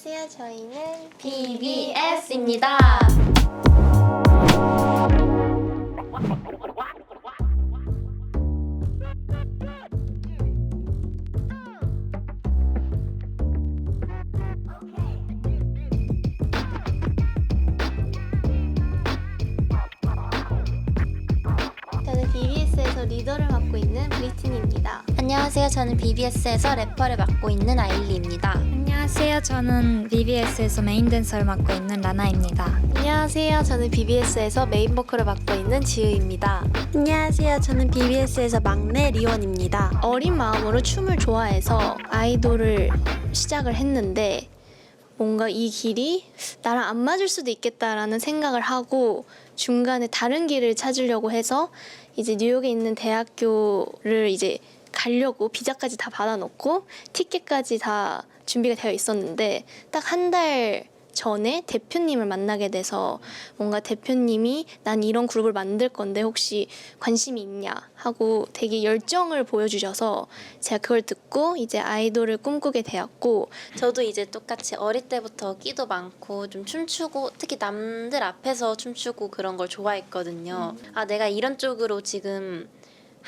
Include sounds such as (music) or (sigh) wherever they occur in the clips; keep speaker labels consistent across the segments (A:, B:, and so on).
A: 안녕하세요. 저희는
B: BBS입니다.
A: 저는 BBS에서 리더를 맡고 있는 브리튼입니다.
B: 안녕하세요. 저는 BBS에서 래퍼를 맡고 있는 아일리입니다.
C: 안녕하세요. 저는 BBS에서 메인 댄서를 맡고 있는 라나입니다.
A: 안녕하세요. 저는 BBS에서 메인 보컬을 맡고 있는 지우입니다. 안녕하세요. 저는 BBS에서 막내 리원입니다. 어린 마음으로 춤을 좋아해서 아이돌을 시작을 했는데 뭔가 이 길이 나랑 안 맞을 수도 있겠다라는 생각을 하고 중간에 다른 길을 찾으려고 해서 이제 뉴욕에 있는 대학교를 이제 가려고 비자까지 다 받아놓고 티켓까지 다 준비가 되어 있었는데 딱 한 달 전에 대표님을 만나게 돼서 뭔가 대표님이 난 이런 그룹을 만들 건데 혹시 관심이 있냐 하고 되게 열정을 보여주셔서 제가 그걸 듣고 이제 아이돌을 꿈꾸게 되었고
B: 저도 이제 똑같이 어릴 때부터 끼도 많고 좀 춤추고 특히 남들 앞에서 춤추고 그런 걸 좋아했거든요. 아 내가 이런 쪽으로 지금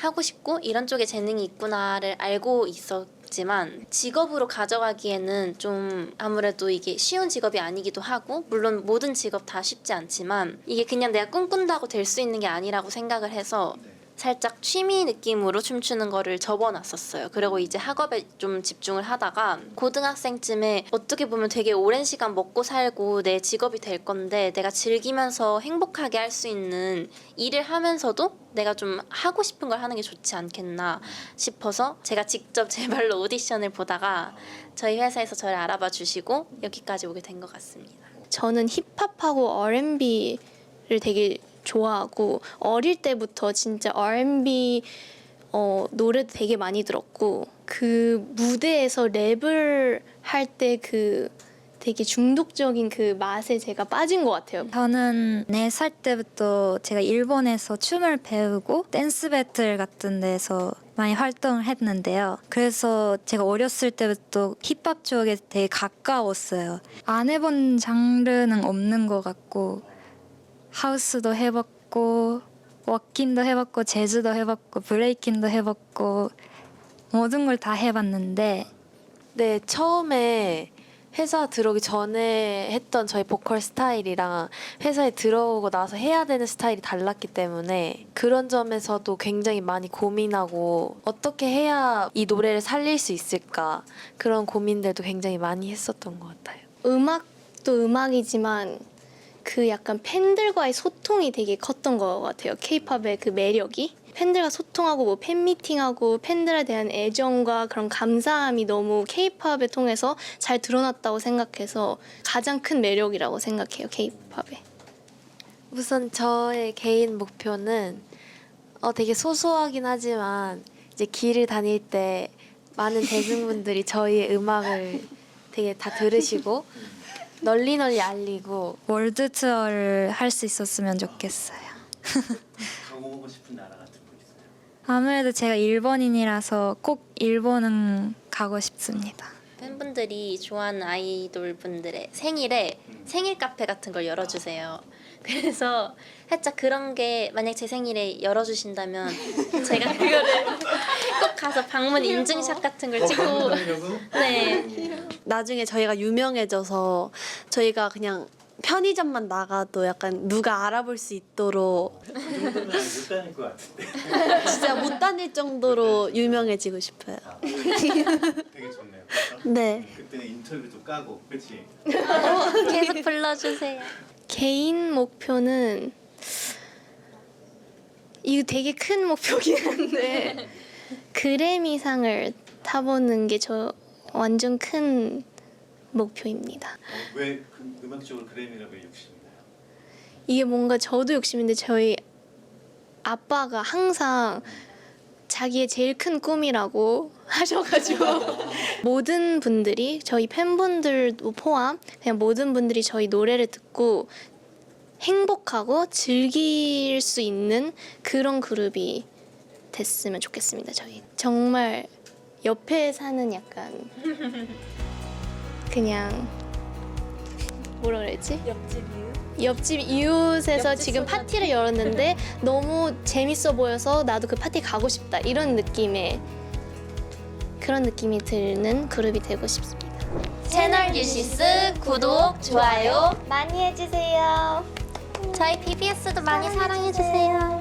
B: 하고 싶고 이런 쪽에 재능이 있구나를 알고 있었지만 직업으로 가져가기에는 좀 아무래도 이게 쉬운 직업이 아니기도 하고 물론 모든 직업 다 쉽지 않지만 이게 그냥 내가 꿈꾼다고 될 수 있는 게 아니라고 생각을 해서 살짝 취미 느낌으로 춤추는 거를 접어놨었어요. 그리고 이제 학업에 좀 집중을 하다가 고등학생쯤에 어떻게 보면 되게 오랜 시간 먹고 살고 내 직업이 될 건데 내가 즐기면서 행복하게 할 수 있는 일을 하면서도 내가 좀 하고 싶은 걸 하는 게 좋지 않겠나 싶어서 제가 직접 제 발로 오디션을 보다가 저희 회사에서 저를 알아봐 주시고 여기까지 오게 된 것 같습니다.
A: 저는 힙합하고 R&B를 되게 좋아하고 어릴 때부터 진짜 R&B 어, 노래도 되게 많이 들었고 그 무대에서 랩을 할 때 그 되게 중독적인 그 맛에 제가 빠진 것 같아요.
C: 저는 4살 때부터 제가 일본에서 춤을 배우고 댄스 배틀 같은 데서 많이 활동을 했는데요. 그래서 제가 어렸을 때부터 힙합 쪽에 되게 가까웠어요. 안 해본 장르는 없는 것 같고 하우스도 해봤고 워킹도 해봤고 재즈도 해봤고 브레이킹도 해봤고 모든 걸 다 해봤는데
D: 네, 처음에 회사 들어오기 전에 했던 저희 보컬 스타일이랑 회사에 들어오고 나서 해야 되는 스타일이 달랐기 때문에 그런 점에서도 굉장히 많이 고민하고 어떻게 해야 이 노래를 살릴 수 있을까 그런 고민들도 굉장히 많이 했었던 것 같아요.
A: 음악도 음악이지만 그 약간 팬들과의 소통이 되게 컸던 것 같아요. 케이팝의 그 매력이. 팬들과 소통하고 뭐 팬미팅하고 팬들에 대한 애정과 그런 감사함이 너무 케이팝을 통해서 잘 드러났다고 생각해서 가장 큰 매력이라고 생각해요. 케이팝에.
D: 우선 저의 개인 목표는 어, 되게 소소하긴 하지만 이제 길을 다닐 때 많은 대중분들이 저희의 음악을 되게 다 들으시고 (laughs) 널리 널리 알리고
C: 월드 투어를 할 수 있었으면 좋겠어요. (laughs)
E: 가보고 싶은 나라 같은 거 있어요?
C: 아무래도 제가 일본인이라서 꼭 일본은 가고 싶습니다.
B: 팬분들이 좋아하는 아이돌 분들의 생일에 생일 카페 같은 걸 열어주세요. 그래서 살짝 그런 게 만약 제 생일에 열어주신다면 제가 그거를 (laughs) 꼭 가서 방문 인증샷 같은 걸 찍고 (laughs) 네
D: 나중에 저희가 유명해져서 저희가 그냥 편의점만 나가도 약간 누가 알아볼 수 있도록
E: 못 다닐 것 같은데
D: 진짜 못 다닐 정도로 유명해지고 싶어요.
E: 되게 좋네요
D: 네.
E: 그때는 인터뷰도 까고 그치?
B: 계속 불러주세요.
A: 개인 목표는 이거 되게 큰 목표긴 한데 (laughs) 그래미상을 타보는 게 저 완전 큰 목표입니다.
E: 어, 왜 그, 음악적으로 그래미라고 욕심이나요?
A: 이게 뭔가 저도 욕심인데 저희 아빠가 항상 자기의 제일 큰 꿈이라고 (laughs) 하셔가지고 (laughs) 모든 분들이 저희 팬분들도 포함 그냥 모든 분들이 저희 노래를 듣고 행복하고 즐길 수 있는 그런 그룹이 됐으면 좋겠습니다. 저희 정말 옆에 사는 약간 (laughs) 그냥 뭐라 그랬지? 옆집 이웃. 옆집 이웃에서 지금 파티를 열었는데 (laughs) 너무 재밌어 보여서 나도 그 파티 가고 싶다 이런 느낌의 그런 느낌이 드는 그룹이 되고 싶습니다.
B: 채널 뉴시스 구독, 좋아요
A: 많이 해주세요.
B: 저희 BBS도 많이 사랑해주세요